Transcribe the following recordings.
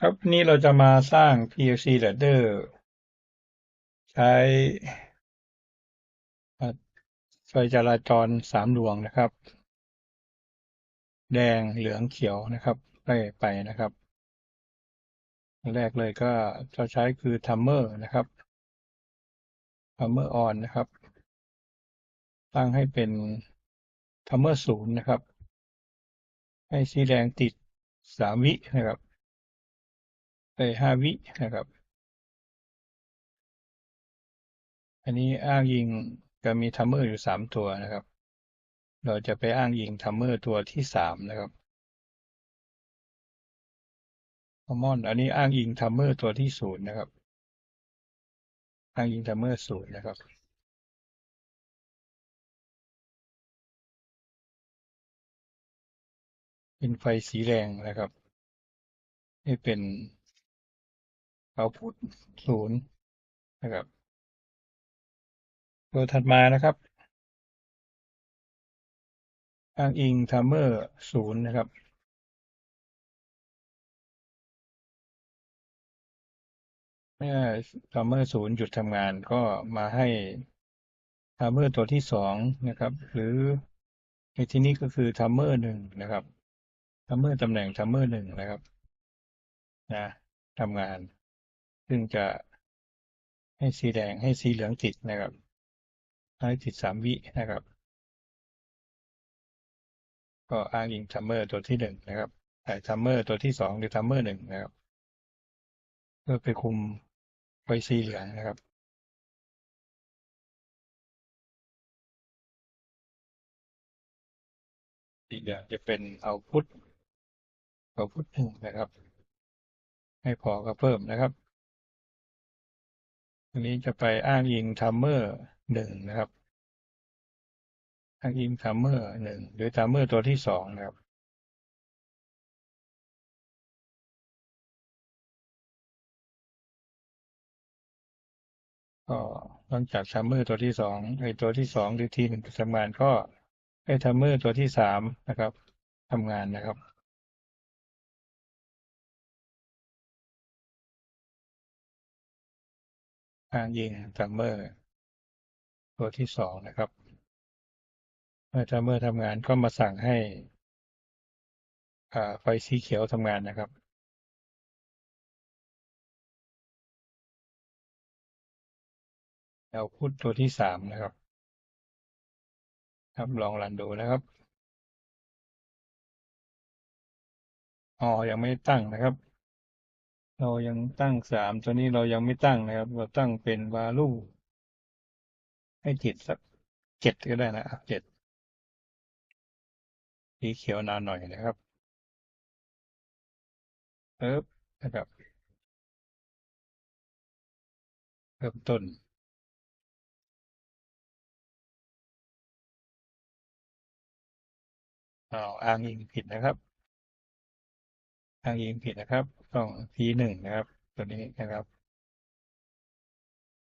ครับนนี้เราจะมาสร้าง PLC Ladder ใช้ไฟจราจรสามดวงนะครับ แดงเหลืองเขียวนะครับไล่ไปนะครับ แรกเลยก็จะใช้คือ Timer นะครับ Timer on นนะครับ ตั้งให้เป็น Timer ศูนย์นะครับ ให้สีแดงติดสามวินะครับ ไปห้าวินะครับ อันนี้อ้างอิงจะมีทัมเมอร์อยู่สามตัวนะครับ เราจะไปอ้างอิงทัมเมอร์ตัวที่สามนะครับคอมมอนอันนี้อ้างอิงทัมเมอร์ตัวที่ศูนย์นะครับ อ้างอิงทัมเมอร์ศูนย์นะครับเป็นไฟสีแดงนะครับ ให้เป็น เอาพุทศูนย์นะครับตัวถัดมานะครับอ้างอิงทัมเมอร์ศูนย์นะครับเมื่อทัมเมอร์ศูนย์หยุดทำงานก็มาให้ทัมเมอร์ตัวที่สองนะครับ หรือในที่นี้ก็คือทัมเมอร์หนึ่งนะครับทัมเมอร์ตำแหน่งทัมเมอร์หนึ่งนะครับนะทำงาน ซึ่งจะให้สีแดงให้สีเหลืองติดนะครับให้ติดสามวินะครับ ก็อ้างอิงทัมเมอร์ตัวที่หนึ่งนะครับแต่ทัมเมอร์ตัวที่สองหรือทัมเมอร์หนึ่งนะครับเพื่อไปคุมไฟสีเหลืองนะครับสีเหลืองจะเป็นเอาพุทเอาพุทหนึ่งนะครับ ให้พอก็เพิ่มนะครับ อันนี้จะไปอ้างอิงทัมเมอร์หนึ่งนะครับ อ้างอิงทัมเมอร์หนึ่งหรือทัมเมอร์ตัวที่สองนะครับก็หลังจากทัมเมอร์ตัวที่สองไอ้ตัวที่สองหรือทีหนึ่งทำงานก็ให้ทัมเมอร์ตัวที่สามนะครับทำงานนะครับ อ้างอิงทัมเมอร์ ตัวที่สองนะครับ เมื่อทัมเมอร์ทำงานก็มาสั่งให้อ่าไฟสีเขียวทำงานนะครับเอาพุทตัวที่สามนะครับ ครับลองรันดูนะครับอ๋อยังไม่ตั้งนะครับ เรายังตั้งสามตัวนี้เรายังไม่ตั้งนะครับ เราตั้งเป็น value ให้ติดสักเจ็ดก็ได้นะครับเจ็ดสีเขียวนานหน่อยนะครับเอิบนะครับเริ่มต้นอ้าวอ้างอิงผิดนะครับ อ้างอิงผิดนะครับต้องทีหนึ่งนะครับ ตัวนี้นะครับ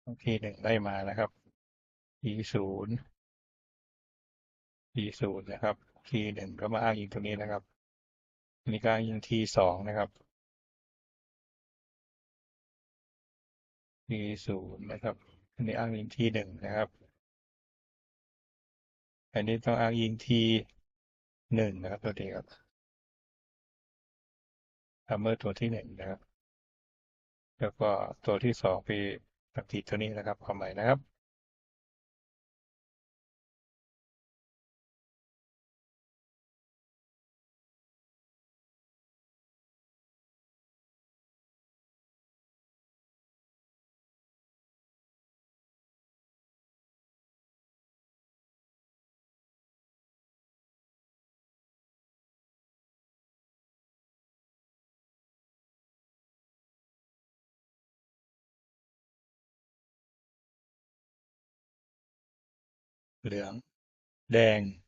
ต้องทีหนึ่งได้มานะครับทีศูนย์ทีศูนย์นะครับทีหนึ่งก็มาอ้างอิงตรงนี้นะครับอันนี้ก็อ้างอิงทีสองนะครับทีศูนย์นะครับอันนี้อ้างอิงทีหนึ่งนะครับอันนี้ต้องอ้างอิงทีหนึ่งนะครับตัวนี้ครับ ทัมเมอร์ตัวที่หนึ่งนะครับ แล้วก็ตัวที่สองไปตัดติดตัวนี้นะครับความหมายนะครับ lượng đèn